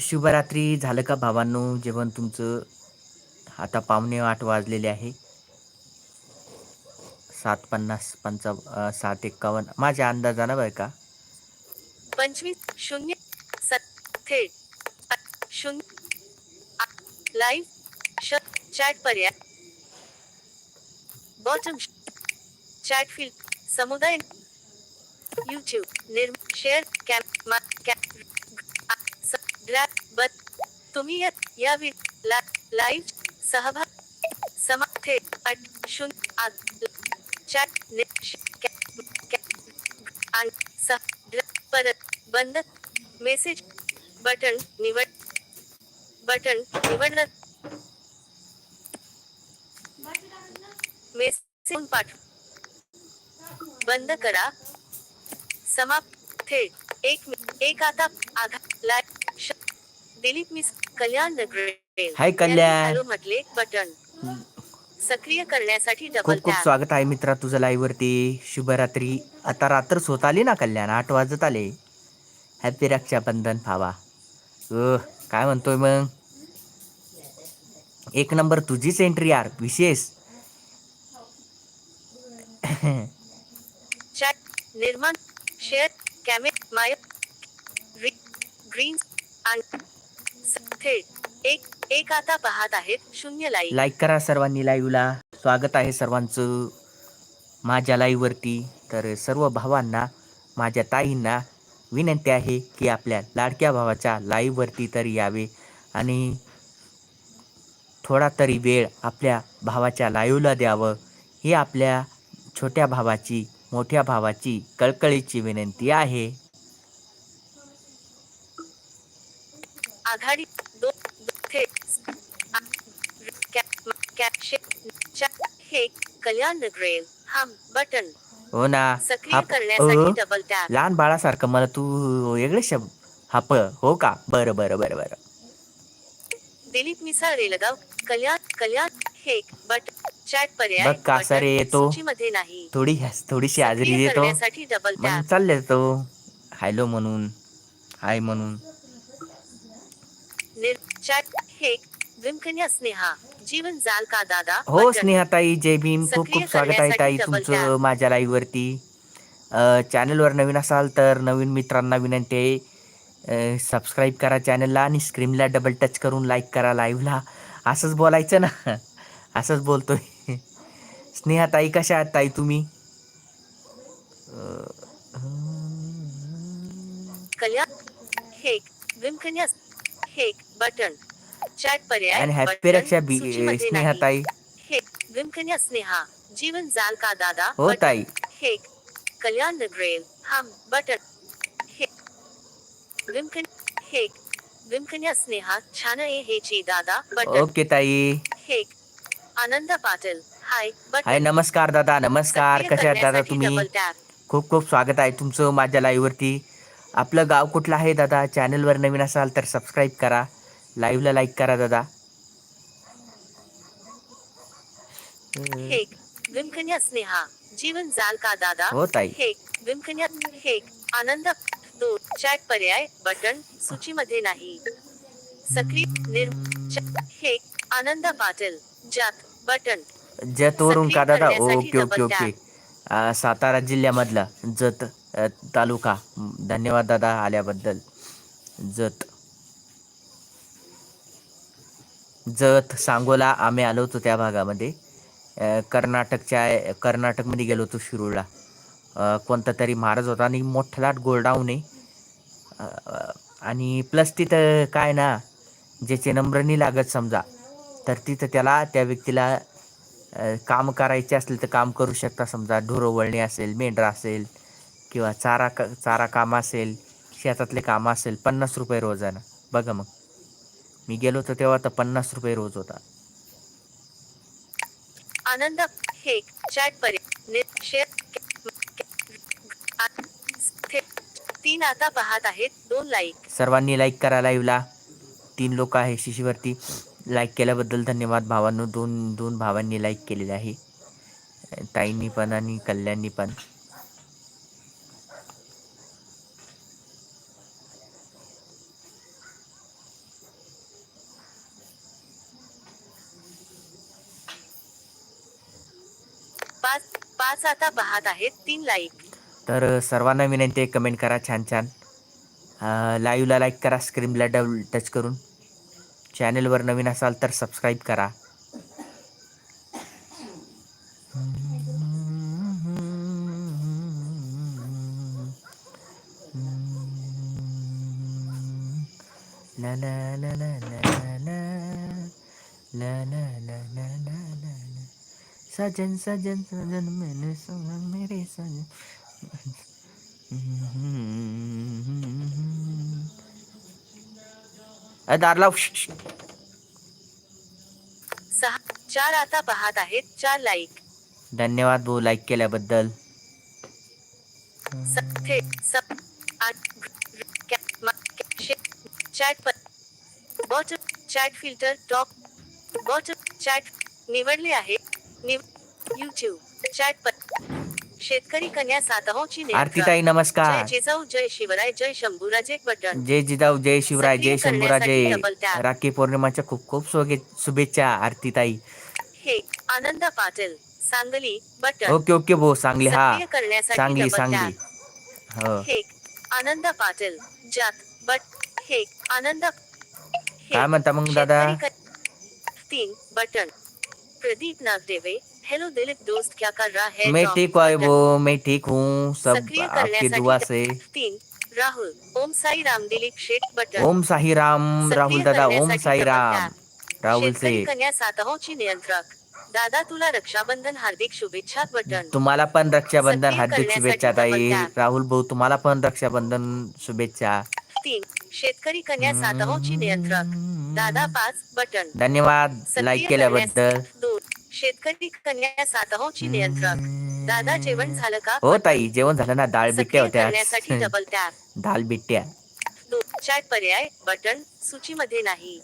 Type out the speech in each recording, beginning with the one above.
शुभरात्री झालं का भावांनो? जेवण तुमचं? आता पावणे आठ वाजलेले आहे. सात पन्नास पंचा सात एक्कावन्न. माझ्या अंदाजानं बरं का? पंचवीस शून्य सत थेट. शून्य लाईव्ह श चॅट पर्याय. बॉटम चॅट फील्ड समुदाय यूट्यूब निर्म शेअर कॅम्प तुम्ही ला सहभाग अट शून्य बंद मेसेज बटन निवड बटन पाठव बंद करा. समाप्त थेट एक एक आता श- दिलीप मिस कल्याण नगरे. हाय कल्याण. म्हटले बटन सक्रिय करण्यासाठी डबल खूप खूप स्वागत आहे मित्रा तुझं लाईव्हवरती. शुभरात्री. आता रात्रच होत आली ना कल्याण? आठ वाजत आले. हॅपी रक्षाबंधन भावा. अ काय म्हणतोय मग? एक नंबर तुझीच एंट्री यार विशेष. चॅट निर्माण शेअर कॅमे माय ग्रीन आणि थेट एक एक आता पाहत आहेत शून्य लाईक लाईक करा सर्वांनी लाईव्हला स्वागत आहे सर्वांचं माझ्या लाईव्हवरती तर सर्व भावांना माझ्या ताईंना विनंती आहे की आपल्या लाडक्या भावाच्या लाईव्हवरती तरी यावे. आणि थोडा तरी वेळ आपल्या भावाच्या लाईव्हला द्यावं. ही आपल्या छोट्या भावाची मोठ्या भावाची कळकळीची विनंती आहे. आघाडी हे कल्याण बटन हो ना. सक्रिय करण्यासाठी डबल टॅप लहान बाळासारखं मला तू वेगळे शब्द हाप हो का? बरं बरं बरं बरं. दिलीप मिसाळ रेलगाव कल्याण कल्याण हे बट चॅट पर्याय बघ का बटन सारे येतो. सूचीमध्ये नाही. थोडी थोडीशी हाजरी सक्रिय देतो. करण्यासाठी डबल मग चालले तो. हॅलो म्हणून. हाय म्हणून निर चॅट हे विमकन्या स्नेहा जीवन जाल का दादा? हो बटन. स्नेहाताई जय भीम. खूप खूप स्वागत आहे ताई तुमचं. माझ्या लाईव्हवरती चॅनलवर नवीन असाल तर नवीन मित्रांना विनंती आहे. सबस्क्राईब करा चॅनलला आणि स्क्रीनला डबल टच करून लाईक करा लाईव्हला असंच बोलायचं ना. असंच बोलतोय. स्नेहाताई कशा आहात ताई तुम्ही? कल्याण हे हे बटन। चॅट पर्याय आणि हॅपी बटन रक्षा बी सूचीमध्ये नाही. स्नेहाताई हे विमकन्या स्नेहा जीवन जाल का दादा हो. ताई। हे कल्याण नगरेल हा बटन। हे विमकन हे विमकन्या स्नेहा छान आहे हे ची दादा बटन। ओके ताई। हे आनंद पाटील हाय हाय नमस्कार दादा नमस्कार। कशा आहात दादा तुम्ही? खूप खूप स्वागत आहे तुमचं माझ्या लाईव्हवरती आपलं गाव कुठलं आहे दादा? चॅनलवर नवीन असाल तर सबस्क्राईब करा. लाईव्हला लाईक करा दादा. विमकन्या स्नेहा जीवन जाल का दादा? हो ताई. हे विमकन्या हे आनंद दो चॅट पर्याय बटन सूचीमध्ये नाही. सक्रिय निर हे आनंद पाटील जात बटन. जतवरून का दादा? Okay okay okay. सातारा जिल्ह्यामधला जत तालुका. धन्यवाद दादा आल्याबद्दल. जत. जत सांगोला आम्ही आलो होतो त्या भागामध्ये. कर्नाटकच्या कर्नाटकमध्ये गेलो होतो शिरूरला. कोणता तरी महाराज होता आणि मोठलाट गोल्डाऊन आहे. आणि प्लस तिथं काय ना ज्याचे नंबर नाही लागत समजा तर तिथं त्याला त्या व्यक्तीला काम करायचे असले तर काम करू शकता. समजा ढोरवळणी असेल मेंढरा असेल किंवा चारा क चारा काम असेल शेतातले काम असेल पन्नास रुपये रोजानं बघा मग. मी गेलो होतो तेव्हा तर पन्नास रुपये रोज होता. आनंद हे चॅट शेअर तीन आता पाहत आहेत दोन लाईक सर्वांनी लाईक करा लाईव्हला तीन लोक आहे शिशीवरती लाईक केल्याबद्दल धन्यवाद. भावांनो दोन दोन भावांनी लाईक केलेले आहे. ताईंनी पण आणि कल्याणनी पण. आता पाहत आहेत. तीन लाईक तर सर्वांना विनंती कमेंट करा छान छान. लाईव्हला लाईक करा स्क्रीनला डबल टच करून. चॅनेलवर नवीन असाल तर सबस्क्राईब करा ला ला ला ला सजन सजन सजन मैंने सजन मेरे सजन अ, दार लाव. सहा चार आता पाहत आहेत चार लाईक धन्यवाद भाऊ लाईक केल्याबद्दल. स- थेट स- आठ कॅ- मा- कॅ- शे- चॅट प- bot chat filter top bot chat निवडले आहे निव युट्यूब चॅट प- शेतकरी कन्या सातहोची आरतीताई जय नमस्कार जिजाऊ जय शिवराय जय शंभूराजे बटन. जय जिजाऊ जय शिवराय जय शंभूराजे. राखी पौर्णिमाच्या खूप खूप शुभे- शुभेच्छा आरतीताई. हे Anand Patil Sangli button. Okay okay भाऊ सांगली हा. सांगली सांगली. हो. हे आनंद पाटील जात बट हे आनंद हे काय म्हणता मग दादा? तीन बटन. प्रदीप नागदेवे हेलो दिलीप दोस्त क्या कर रहा है? मैं ठीक हूँ वो मैं ठीक हूँ सब आपकी दुआ से। तीन राहुल ओम साई राम दिलीप शेठ बटन ओम साई राम राहुल दादा ओम साई राम राहुल से कन्या सातहोची नियंत्रक। दादा तुला रक्षाबंधन हार्दिक शुभेच्छा बटन तुम्हाला पण रक्षाबंधन हार्दिक शुभेच्छा ताई। राहुल भाऊ तुम्हाला पण रक्षाबंधन शुभेच्छा। तीन शेतकरी कन्या सातहोची नियंत्रक। दादा पाच बटन धन्यवाद लाईक केल्याबद्दल। दोन। शेतकरी कन्या सातहोची नियंत्रक दादा जेवण झालं का? हो ताई जेवण झालं ना. डाळ बिट्ट्या होत्या. करण्यासाठी डबल टॅप डाळ बिट्ट्या चॅट पर्याय बटन सूचीमध्ये नाही.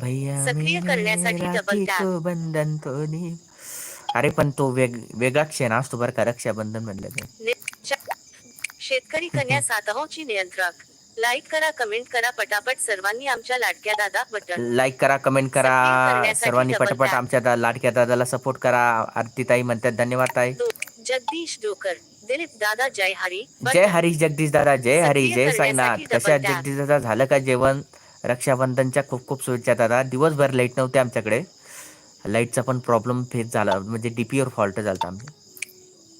भैया सक्रिय करण्यासाठी tap. को बंधन तो अरे पण तो वेग वेगळा क्षण असतो बरं का रक्षाबंधन म्हणलं ते. शेतकरी कन्या सातहोची नियंत्रक. लाईक करा कमेंट करा पटापट सर्वांनी आमच्या लाडक्या दादा बटन लाईक करा कमेंट करा करण्यासाठी सर्वांनी double पटापट tap. आमच्या दा- लाडक्या दादाला सपोर्ट करा. आरती ताई म्हणतात धन्यवाद ताई. जगदीश डोकर दिलीप दादा जय हरी. जय हरी जगदीश दादा जय हरी जय साईनाथ. करण्यासाठी कशा double tap. जगदीश दादा? झालं का जेवण? रक्षाबंधनच्या खूप खूप शुभेच्छा दादा. दिवसभर लाइट नव्हते आमच्याकडे. लाईटचा पण प्रॉब्लेम फेस झाला. म्हणजे डीपीवर फॉल्ट झाला आमच्या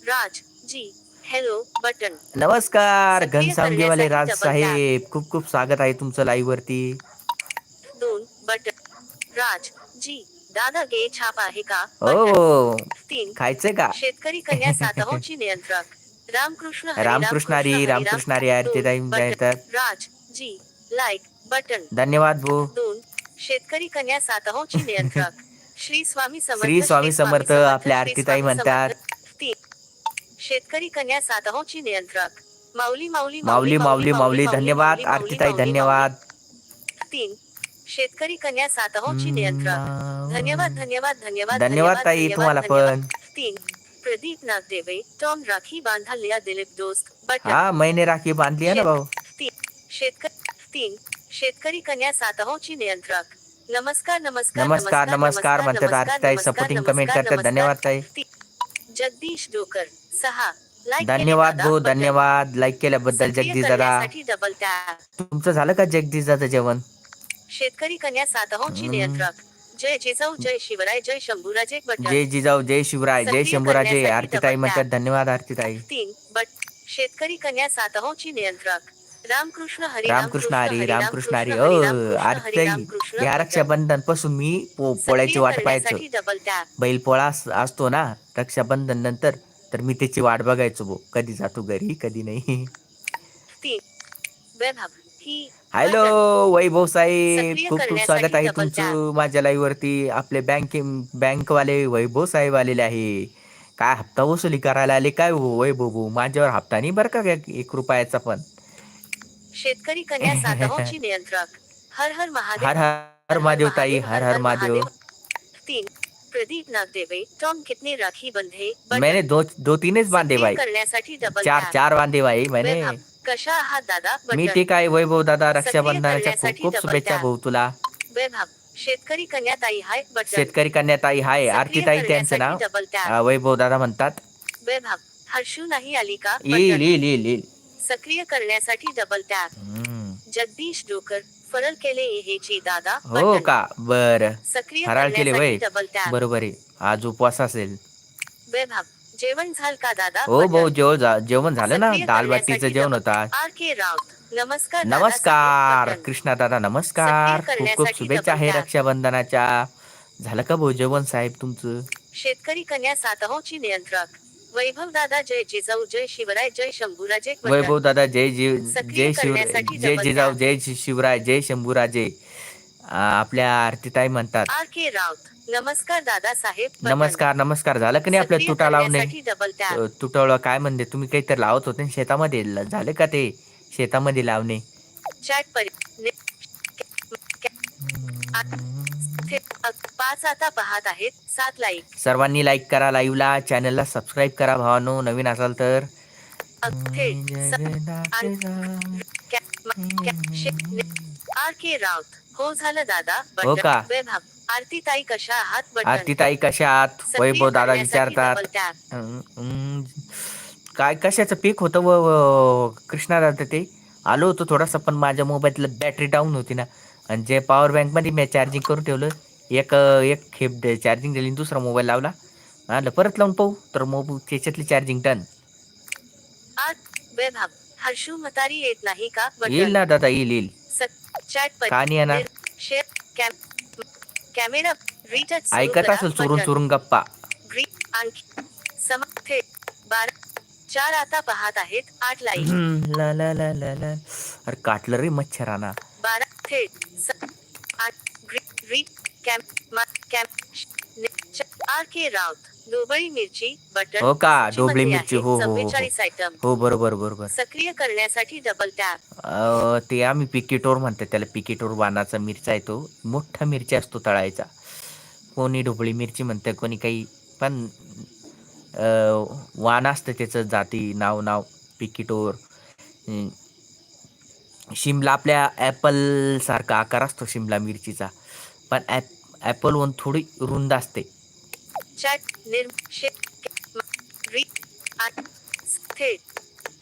राज जी हॅलो बटन. नमस्कार घनसावंगीवाले करण्यासाठी राज साहेब. खूप खूप स्वागत आहे तुमचं लाईव्ह वरती. दोन बटन. राज जी दादा गे छाप आहे का? हो. तीन खायचंय का? शेतकरी कन्या सातहोची नियंत्रक. रामकृष्ण रामकृष्ण हरी रामकृष्ण हरी आरती ताई राज जी लाईक बटन. धन्यवाद भाऊ दोन शेतकरी कन्या सातहोची नियंत्रक. श्री स्वामी समर्थ श्री स्वामी समर्थ आपल्या श्री आरतीताई स्वामी म्हणतात. तीन शेतकरी कन्या सातहोची नियंत्रक. माऊली माऊली माऊली माऊली माऊली धन्यवाद. आरतीताई धन्यवाद. तीन. शेतकरी कन्या सातहोची नियंत्रक. धन्यवाद धन्यवाद धन्यवाद धन्यवाद ताई तुम्हाला. पण. तीन. प्रदीप नागदेवे टॉम राखी बांधा लिया दिलीप दोस्त हा महिने राखी बांधली आहे ना भाऊ? तीन. शेतकरी तीन. शेतकरी कन्या सातहोची नियंत्रक. नमस्कार नमस्कार नमस्कार नमस्कार म्हणतात आरतीताई सपोर्टिंग कमेंट करतात. धन्यवाद ताई. जगदीश डोकर. सहा. धन्यवाद भाऊ बटन. धन्यवाद. लाईक केल्याबद्दल जगदीश दादा डबल तुमचं झालं का जगदीश दादा जेवण? शेतकरी कन्या सातहोची हम्म. नियंत्रक. जय जिजाऊ जय शिवराय जय शंभूराजे जय जिजाऊ जय शिवराय जय शंभूराजे आरतीताई म्हणतात. धन्यवाद आरतीताई. तीन बट शेतकरी कन्या सातहोची नियंत्रक. रामकृष्ण हरी रामकृष्ण हरी रामकृष्ण हरी. रामकृष्ण या. रक्षाबंधनपासून मी पोळ्याची वाट पाहायचो. बैल पोळा अस- असतो ना रक्षाबंधन नंतर. तर मी त्याची वाट बघायचो भाऊ कधी जातो घरी कधी नाही. हॅलो वैभव साहेब. खूप खूप स्वागत आहे तुमचं माझ्या लाईव्ह वरती आपले बँक बँकवाले वैभव साहेब आलेले आहे. काय हप्ता वसुली करायला आले काय हो वैभव भाऊ? माझ्यावर हप्ता नाही बरं का एक- रुपयाचा पण? शेतकरी कन्या नियंत्रक. हर हर महादेव. हर हर महादेव ताई हर हर महादेव. प्रदीप नागदेवे टॉम कितने राखी बंधे. मैंने दो दो तीनच बांधे भाई करण्यासाठी डबल चार. चार बांधे भाई मैंने कशा आहात दादा मी. ठीक आहे वैभव दादा रक्षाबंधनाच्या खूप खूप शुभेच्छा. भाऊ तुला वैभव शेतकरी कन्या ताई हाय शेतकरी कन्याताई हाय आरती ताई त्यांचं नाव वैभव दादा म्हणतात वैभव हर्षू नाही आली का येईल. येईल येईल सक्रिय करण्यासाठी डबल टॅप हम्म. जगदीश डोकर फरल केले हेची दादा? हो. का? बर. सक्रिय फराळ केले वय बरोबर आहे. आज उपवास असेल. जेवण झाल का दादा? हो. भाऊ जेवण झा- जेवण झालं ना. दाल बाटीचं जेवण होतं. R K Raut. नमस्कार नमस्कार. कृष्णा दादा नमस्कार. खूप खूप शुभेच्छा आहे. रक्षाबंधनाच्या. झालं का भाऊ जेवण साहेब तुमचं? शेतकरी कन्या सातहोची नियंत्रक. वैभव दादा जय जिजाऊ जय शिवराय जय शंभूराजे. वैभव दादा जय जीव सक्रिय जय शिव करण्यासाठी जय जिजाऊ. जय शिवराय जय शंभूराजे आपल्या आरतीताई म्हणतात. आर के राऊत नमस्कार दादा साहेब. नमस्कार नमस्कार. झालं की नाही आपल्या तुटा लावणे तुटवलं काय म्हणते? तुम्ही काहीतरी लावत होते शेतामध्ये? झालं का ते? शेतामध्ये लावणे? पाच आता पाहत आहेत. सात लाईक सर्वांनी लाईक करा लाईव्हला चॅनलला सबस्क्राईब करा भावानो. नवीन असाल तर. R K Raut. हो झालं दादा. हो. का? आरती ताई कशा आहात? बटन. आरतीताई कशा आहात? वैभव दादा विचारतात. काय कशाचं पीक होतं व व- कृष्णा दादा ते? आलो होतो थोडासा पण माझ्या मोबाईलला बॅटरी डाऊन होती ना. आणि जे पॉवर बँकमध्ये मी चार्जिंग करून ठेवलं एक एक खेप चार्जिंग दिली दुसरा मोबाईल लावला. आलं परत लावून पाहू. तर मोबाईल त्याच्यातली चार्जिंग वैभव हर्षू मतारी येत नाही का. येईल ना दादा येईल येईल. सक- चॅट परि- का नाही येणार? कॅमेरा ऐकत असेल चोरून. चोरून गप्पा. आणखी सम थेट बारा चार आता पाहत आहेत. आठ हम्म, ला ला ला ला ला. अरे काटलं रे मच्छराना. बारा थेट आठ ग्री री कॅम मा कॅम श- नि- च- आर के राऊत डोबळी मिरची बटन हो का? डोबळी मिरची, हो, हो, हो, हो. 44 आयटम हो बरोबर बरोबर. सक्रिय करण्यासाठी डबल टॅप ते आम्ही पिकेटोर म्हणतात त्याला पिकेटोर वानाचा मिरचा आहे तो मोठा मिरची असतो तळायचा. कोणी ढोबळी मिरची म्हणतं कोणी काही पण वाण असतं त्याचं जाती नाव नाव पिकेटोर शिमला आपल्या ॲपल सारखा आकार असतो शिमला मिरचीचा. पण ॲप ॲपलहून थोडी रुंद असते.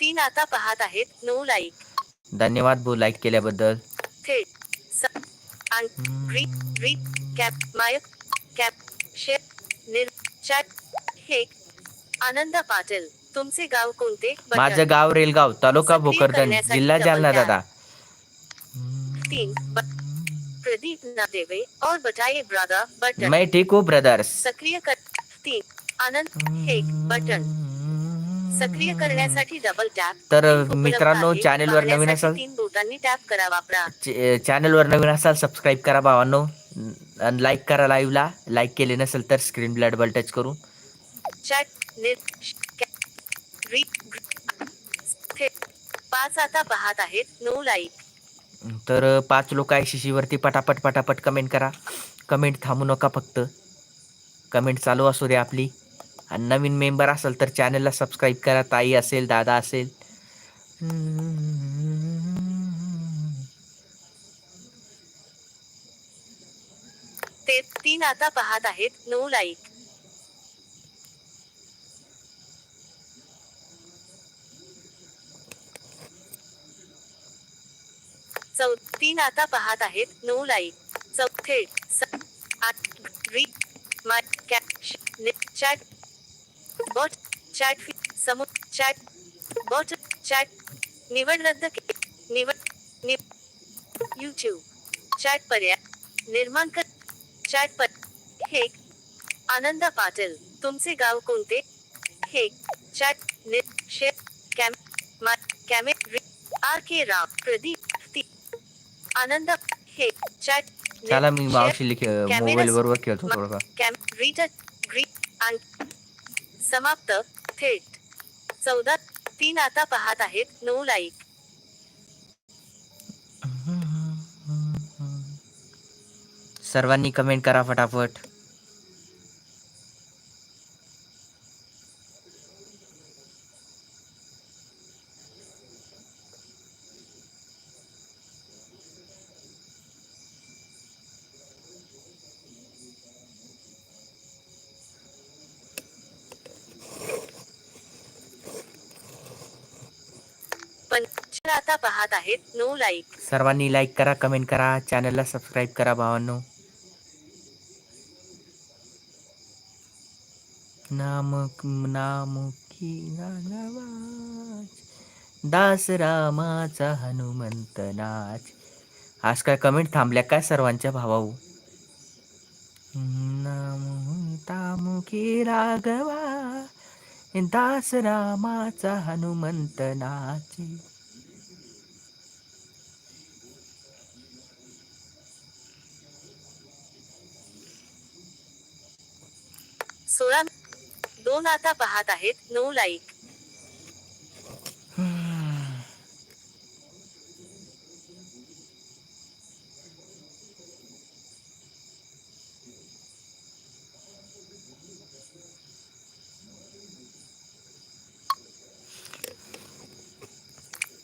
तीन आता पाहत आहेत नऊ लाईक धन्यवाद भाऊ लाईक केल्याबद्दल. थेट हे. आनंद पाटील तुमचे गाव कोणते. माझं गाव रेलगाव तालुका भोकरदन जिल्हा जालना. दादा. तीन प्रदीप नादेवे और बताइए ब्रदर बटन। मैं ठीक हूँ ब्रदर्स सक्रिय कर तीन आनंद हे बटन। सक्रिय करण्यासाठी डबल टॅप तर मित्रांनो. चॅनेलवर नवीन असाल तीन बोटांनी टॅप करा वापरा चॅनलवर नवीन असाल सबस्क्राईब करा भावांनो. आणि लाईक करा लाईव्हला लाईक केले नसेल तर स्क्रीन डबल टच करून. पाच आता पाहत आहेत. नऊ लाईक तर पाच लोक आहे शिशीवरती पटापट पटापट कमेंट करा. कमेंट थांबू नका फक्त. कमेंट चालू असू दे आपली. आणि नवीन मेंबर असेल तर चॅनलला सबस्क्राईब करा. ताई असेल दादा असेल. ते तीन आता पाहत आहेत. नऊ लाईक चौ तीन आता पाहत आहेत नऊ लाईक चौथे chat bot chat chat bot chat निवड रद्द निवड यूट्यूब चॅट पर्याय निर्माण कर चॅट पर हे आनंद पाटील. तुमचे गाव कोणते? हे chat cam R K Rao. Pradeep Anand हे चॅट चला मी मावशी मोबाईल बरोबर खेळतो कॅम आणि समाप्त. थेट चौदा तीन आता पाहत आहेत. नऊ लाईक सर्वांनी कमेंट करा फटाफट. आता पाहत आहेत नो लाईक. सर्वांनी लाईक करा कमेंट करा चॅनलला सबस्क्राईब करा भावांनो. नामक नामुकी नावाज दास रामाचा हनुमंत नाच. आज काय कमेंट थांबल्या काय सर्वांच्या भावाऊ? नाम तामुखी राघवा दास रामाचा हनुमंत नाचे. सोळा दोन आता पाहत आहेत नऊ लाईक.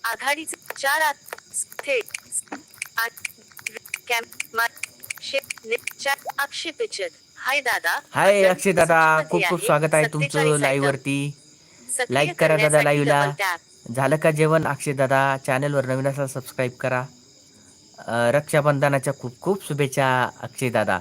आघाडीचे चार आत थेट आठ कॅम्प मा शेप ने चार आक्षेपेचत हाय दादा हाय अक्षय दादा खूप खूप स्वागत आहे तुमचं 47 लाईव्ह. वरती लाईक करा दादा करण्यासाठी live ला. double tap. झालं का जेवण अक्षय दादा? चॅनलवर नवीन असा सबस्क्राईब करा. रक्षाबंधनाच्या खूप खूप शुभेच्छा अक्षय दादा.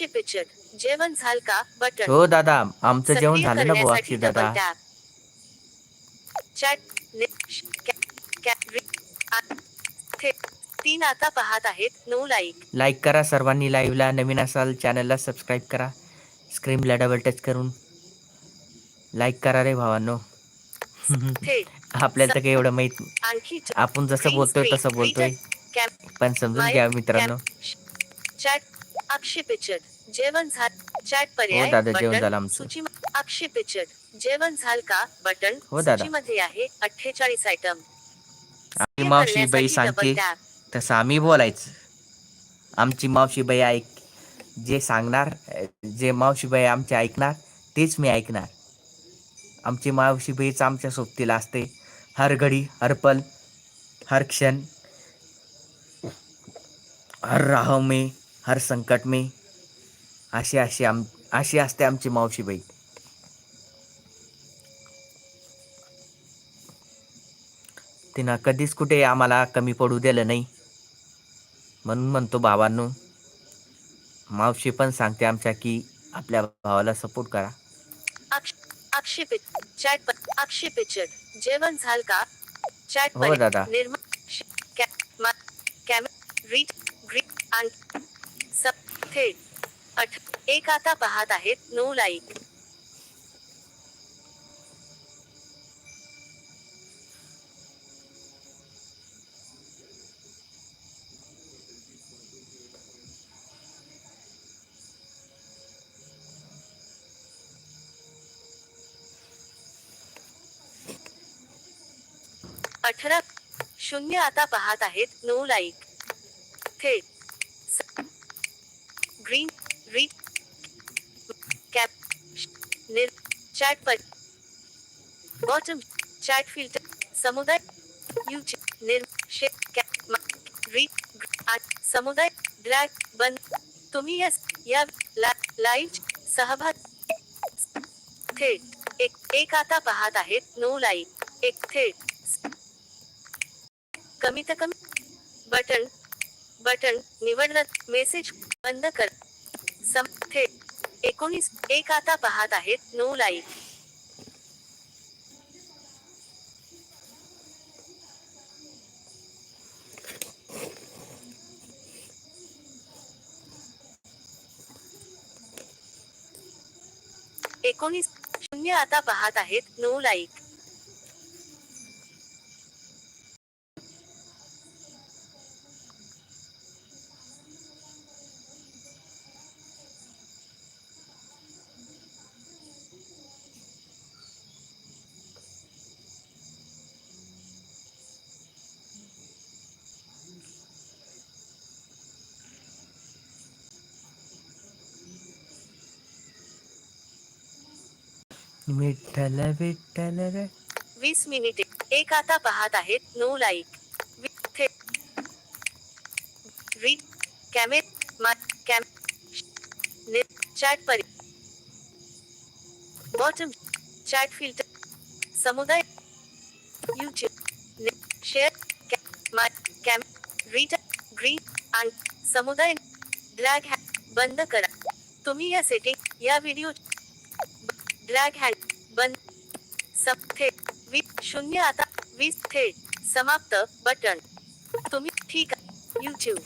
अक्षय पिक्चर जेवण झाल का? बटन. हो दादा. आमचं जेवण झालं ना दादा. श- कॅ- थेट तीन आता पाहत आहेत. नऊ लाईक लाईक करा सर्वांनी लाईव्हला नवीन असाल चॅनलला सबस्क्राईब करा. स्क्रीनला डबल टच करून. लाईक करा रे भावांनो. आपल्याला तर काही एवढं माहीत आपण जसं बोलतोय तसं बोलतोय. पण समजून घ्या मित्रांनो. चॅट अक्षय पिक्चर जेवण झाल चॅट पर्याय हो दादा, जेवण बटन, झालं आमचं. सूची अक्षय पिक्चर जेवण झाल का? बटन हो दादा. सूचीमध्ये आहे अठ्ठेचाळीस आयटम आपली मावशी बाई सांगते तसं आम्ही बोलायचं. आमची मावशी बाई ऐक जे सांगणार जे मावशी बाई आमचे ऐकणार तेच मी ऐकणार. आमची मावशी बाईच आमच्या सोबतीला असते. हर घडी हर पल हर क्षण हर राह में हर संकट में अशी अशी आम अशी असते आमची मावशी बाई तिनं कधीच कुठे आम्हाला कमी पडू दिलं नाही. म्हणून म्हणतो भावांनो मावशी पण सांगते आमच्या की आपल्या भावाला सपोर्ट करा. चॅट पिक्चर जेवण झाल का? चॅट हो दादा. निर्मा रीड ग्रीन आणि सब थेट. अठ एक आता पाहत आहेत नऊ लाईक अठरा. शून्य आता पाहत आहेत नऊ लाईक थेट. ग्रीन. रीड कॅप निर चॅट पर बॉटम चॅट फिल्टर समुदाय यूज निर शे कॅप मा- रीड समुदाय ड्रॅग बंद तुम्ही यस या ला, लाईव्ह सहभाग थेट एक एक आता पाहत आहेत नो लाईक एक थेट कमीत कमी बटन बटन निवडलं मेसेज बंद कर एकोणीस एक आता पाहत आहेत नऊ लाईक एकोणीस शून्य आता पाहत आहेत नऊ लाईक विठ्ठल विठ्ठल रे. वीस मिनिटे. एक आता पाहत आहेत नो लाईक. रीड कॅमे कॅम चॅट परी. Bottom chat filter. समुदाय YouTube share my cam read green आणि समुदाय ड्रॅग हॅड बंद करा. तुम्ही या सेटिंग या व्हिडिओ ड्रॅग हॅड बन सब थेट. वी शून्य आता. वीस थेट. समाप्त. बटन.